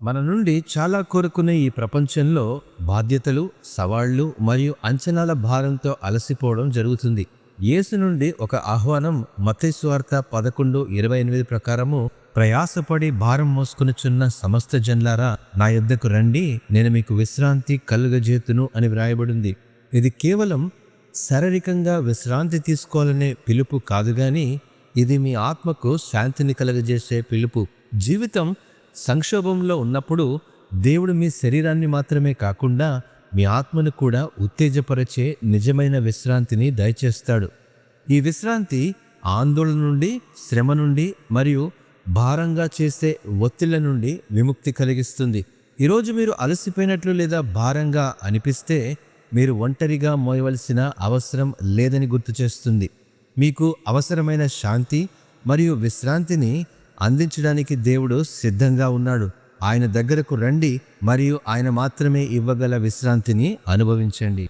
మన నుండి చాలా కోరుకునే ఈ ప్రపంచంలో బాధ్యతలు సవాళ్ళు మరియు అంచనాల భారంతో అలసిపోవడం జరుగుతుంది. యేసు నుండి ఒక ఆహ్వానం మతేశ్వార్త పదకొండు ఇరవై ఎనిమిది ప్రకారము ప్రయాసపడి భారం మోసుకునిచున్న సమస్త జన్లారా నా యొద్దకు రండి నేను మీకు విశ్రాంతి కలుగజేతును అని వ్రాయబడింది. ఇది కేవలం శారీరకంగా విశ్రాంతి తీసుకోవాలనే పిలుపు కాదు గాని ఇది మీ ఆత్మకు శాంతిని కలగజేసే పిలుపు. జీవితం సంక్షోభంలో ఉన్నప్పుడు దేవుడు మీ శరీరాన్ని మాత్రమే కాకుండా మీ ఆత్మను కూడా ఉత్తేజపరిచే నిజమైన విశ్రాంతిని దయచేస్తాడు. ఈ విశ్రాంతి ఆందోళన నుండి శ్రమ నుండి మరియు భారంగా చేసే ఒత్తిళ్ళ నుండి విముక్తి కలిగిస్తుంది. ఈరోజు మీరు అలసిపోయినట్లు లేదా భారంగా అనిపిస్తే మీరు ఒంటరిగా మోయవలసిన అవసరం లేదని గుర్తు చేస్తుంది. మీకు అవసరమైన శాంతి మరియు విశ్రాంతిని అందించడానికి దేవుడు సిద్ధంగా ఉన్నాడు. ఆయన దగ్గరకు రండి మరియు ఆయన మాత్రమే ఇవ్వగల విశ్రాంతిని అనుభవించండి.